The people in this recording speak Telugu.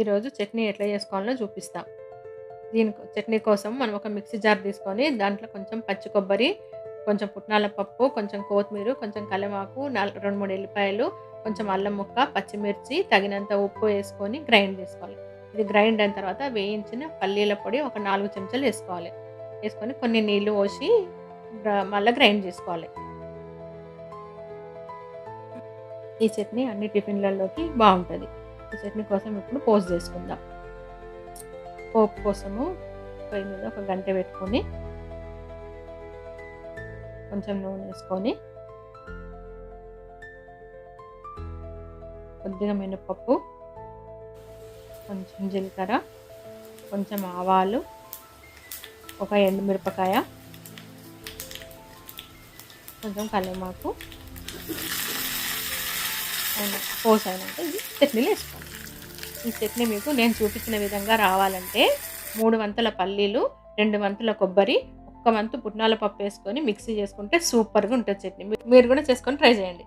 ఈరోజు చట్నీ ఎట్లా చేసుకోవాలో చూపిస్తాం. దీని చట్నీ కోసం మనం ఒక మిక్సీ జార్ తీసుకొని దాంట్లో కొంచెం పచ్చి కొబ్బరి కొంచెం పుట్నాల పప్పు కొంచెం కొత్తిమీర కొంచెం కలమాకు నాలుగు రెండు మూడు ఎల్లిపాయలు కొంచెం అల్లం ముక్క పచ్చిమిర్చి తగినంత ఉప్పు వేసుకొని గ్రైండ్ చేసుకోవాలి. ఇది గ్రైండ్ అయిన తర్వాత వేయించిన పల్లీల పొడి ఒక నాలుగు చెంచాలు వేసుకోవాలి. వేసుకొని కొన్ని నీళ్ళు పోసి మళ్ళీ గ్రైండ్ చేసుకోవాలి. ఈ చట్నీ అన్ని టిఫిన్లలోకి బాగుంటుంది. ఈ చట్నీ కోసం ఇప్పుడు పోస్ట్ చేసుకుందాం. పోపు కోసము పొయ్యి మీద ఒక గంట పెట్టుకొని కొంచెం నూనె వేసుకొని కొద్దిగా మినపప్పు కొంచెం జీలకర్ర కొంచెం ఆవాలు ఒక ఎండుమిరపకాయ కొంచెం కల్లేమాకు అండ్ పోస్ అయినాక ఇది చట్నీలో వేసుకోండి. ఈ చట్నీ మీకు నేను చూపించిన విధంగా రావాలంటే మూడు వంతుల పల్లీలు రెండు వంతుల కొబ్బరి ఒక్క వంతు పుట్నాల పప్పు వేసుకొని మిక్సీ చేసుకుంటే సూపర్గా ఉంటుంది చట్నీ. మీరు కూడా చేసుకొని ట్రై చేయండి.